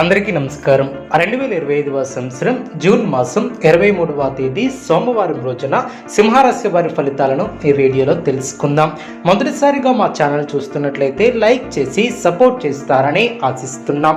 అందరికీ నమస్కారం. రెండు వేల ఇరవై ఐదవ సంవత్సరం జూన్ మాసం ఇరవై మూడవ తేదీ సోమవారం రోజున సింహరాశి వారి ఫలితాలను ఈ వీడియోలో తెలుసుకుందాం. మొదటిసారిగా మా ఛానల్ చూస్తున్నట్లయితే లైక్ చేసి సపోర్ట్ చేస్తారని ఆశిస్తున్నాం.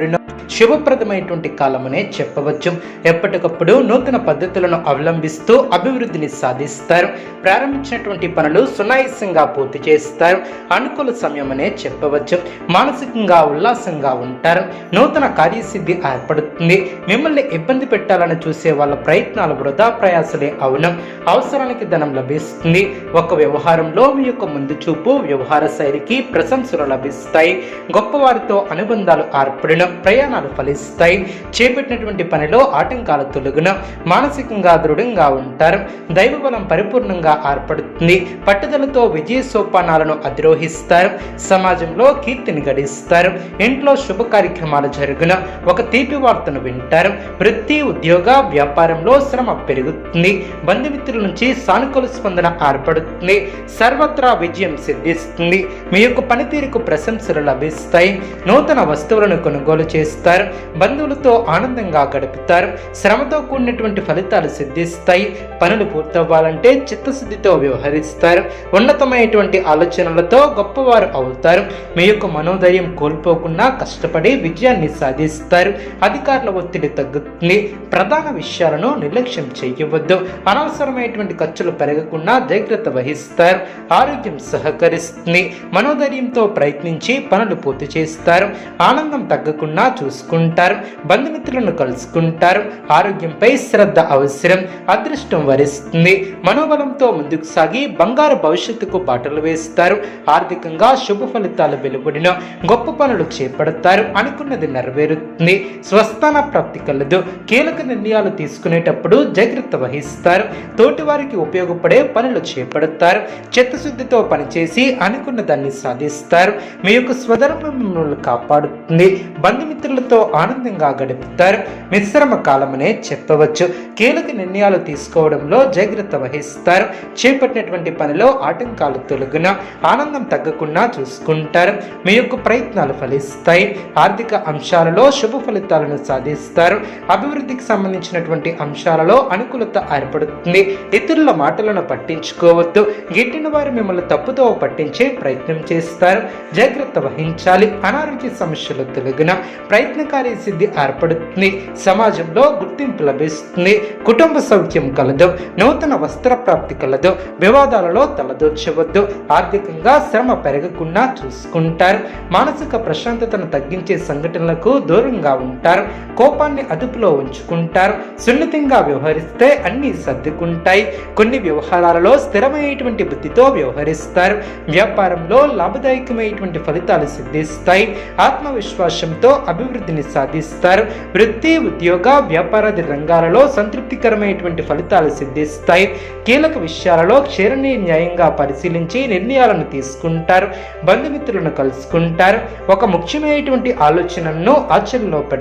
చేయబడిన శుభప్రదమైనటువంటి కాలమనే చెప్పవచ్చు. ఎప్పటికప్పుడు నూతన పద్ధతులను అవలంబిస్తూ అభివృద్ధిని సాధిస్తారు. ప్రారంభించినటువంటి పనులు సునాయాసంగా పూర్తి చేస్తారు. అనుకూల సమయమనే చెప్పవచ్చు. మానసికంగా ఉల్లాసంగా ఉంటారు. నూతన కార్యసిద్ధి ఏర్పడుతుంది. మిమ్మల్ని ఇబ్బంది పెట్టాలని చూసే వాళ్ళ ప్రయత్నాలు వృధా ప్రయాసలే అవును. అవసరానికి ధనం లభిస్తుంది. ఒక వ్యవహారంలో మీ యొక్క ముందు చూపు వ్యవహార శైలికి ప్రశంసలు లభిస్తాయి. గొప్పవారితో అనుబంధాలు ఏర్పడిన. ప్రయాణాలు ఫలిస్తాయి. చేపట్టినటువంటి పనిలో ఆటంకాలు తొలగిన మానసికంగా దృఢంగా ఉంటారు. దైవబలం పరిపూర్ణంగా ఏర్పడుతుంది. పట్టుదలతో విజయ సోపానాలను అధిరోహిస్తారు. సమాజంలో కీర్తిని గడిస్తారు. ఇంట్లో శుభ కార్యక్రమాలు జరుగున ఒక తీపి వార్తను వింటారు. వృత్తి ఉద్యోగ వ్యాపారంలో శ్రమ పెరుగుతుంది. బంధుమిత్రుల నుంచి సానుకూల స్పందన ఏర్పడుతుంది. సర్వత్రా విజయం సిద్ధిస్తుంది. మీ యొక్క పనితీరుకు ప్రశంసలు లభిస్తాయి. నూతన వస్తువులను కొనుగోలు చేస్తారు బంధువులతో ఆనందంగా గడుపుతారు శ్రమతో కూడినటువంటి ఫలితాలు సిద్ధిస్తాయి పనులు పూర్తవ్వాలంటే చిత్తశుద్ధితో వ్యవహరిస్తారు ఉన్నతమైనటువంటి ఆలోచనలతో గొప్పవారు అవుతారు. మీ యొక్క మనోధైర్యం కోల్పోకుండా కష్టపడి విజయాన్ని సాధిస్తారు. అధికారుల ఒత్తిడి తగ్గుతుంది. ప్రధాన విషయాలను నిర్లక్ష్యం చేయవద్దు. అనవసరమైనటువంటి ఖర్చులు పెరగకుండా జాగ్రత్త వహిస్తారు. ఆరోగ్యం సహకరిస్తుంది. మనోధైర్యంతో ప్రయత్నించి పనులు పూర్తి చేస్తారు. ఆనందం తగ్గకుండా చూసుకుంటారు. బంధుమిత్రులను కలుసుకుంటారు. ఆరోగ్యంపై శ్రద్ధ అవసరం. అదృష్టం వరిస్తుంది. మనోబలంతో ముందుకు సాగి బంగారు భవిష్యత్తుకు బాటలు వేస్తారు. ఆర్థికంగా శుభ ఫలితాలు వెలువడిన గొప్ప పనులు చేపడతారు. అనుకున్నది నెరవేరుతుంది. స్వస్థాన ప్రాప్తి కలదు. కీలక నిర్ణయాలు తీసుకునేటప్పుడు జాగ్రత్త వహిస్తారు. తోటి వారికి ఉపయోగపడే పనులు చేపడతారు. చిత్తశుద్ధితో పనిచేసి అనుకున్న దాన్ని సాధిస్తారు. మీ యొక్క స్వధర్మం మిమ్మల్ని కాపాడుతుంది బంధుమిత్రులతో ఆనందంగా గడుపుతారు. మిశ్రమ కాలమనే చెప్పవచ్చు. కీలక నిర్ణయాలు తీసుకోవడంలో జాగ్రత్త వహిస్తారు. చేపట్టినటువంటి పనిలో ఆటంకాలు తొలగిన ఆనందం తగ్గకుండా చూసుకుంటారు. మీ యొక్క ప్రయత్నాలు ఫలిస్తాయి. ఆర్థిక అంశాలలో శుభ ఫలితాలను సాధిస్తారు. అభివృద్ధికి సంబంధించినటువంటి అంశాలలో అనుకూలత ఏర్పడుతుంది. ఇతరుల మాటలను పట్టించుకోవద్దు. గిట్టిన వారు మిమ్మల్ని తప్పుతో పట్టించే ప్రయత్నం చేస్తారు. జాగ్రత్త వహించాలి. అనారోగ్య సమస్యలు తొలగిన ప్రయత్నకారి సిద్ధి ఏర్పడుతుంది. సమాజంలో గుర్తింపు లభిస్తుంది. కుటుంబ సౌఖ్యం కలదు. నూతన వస్త్ర ప్రాప్తి కలదు. వివాదాలలో తలదూర్చవద్దు. ఆర్థికంగా శ్రమ పెరగకుండా చూసుకుంటారు. మానసిక ప్రశాంతతను తగ్గించే సంఘటనలకు దూరంగా ఉంటారు. కోపాన్ని అదుపులో ఉంచుకుంటారు. సున్నితంగా వ్యవహరిస్తే అన్నీ సర్దుకుంటాయి. కొన్ని వ్యవహారాలలో స్థిరమైనటువంటి బుద్ధితో వ్యవహరిస్తారు. వ్యాపారంలో లాభదాయకమైనటువంటి ఫలితాలు సిద్ధిస్తాయి. ఆత్మవిశ్వాసంతో అభివృద్ధిని సాధిస్తారు. వృత్తి ఉద్యోగ వ్యాపారాది రంగాలలో సంతృప్తికరమైనటువంటి ఫలితాలు సిద్ధిస్తాయి. కీలక విషయాలలో క్షీరని న్యాయంగా పరిశీలించి నిర్ణయాలను తీసుకుంటారు. బంధుమిత్రులను కలుసుకుంటారు. ఒక ముఖ్యమైనటువంటి ఆలోచనను ఆచరణలో పెడతారు.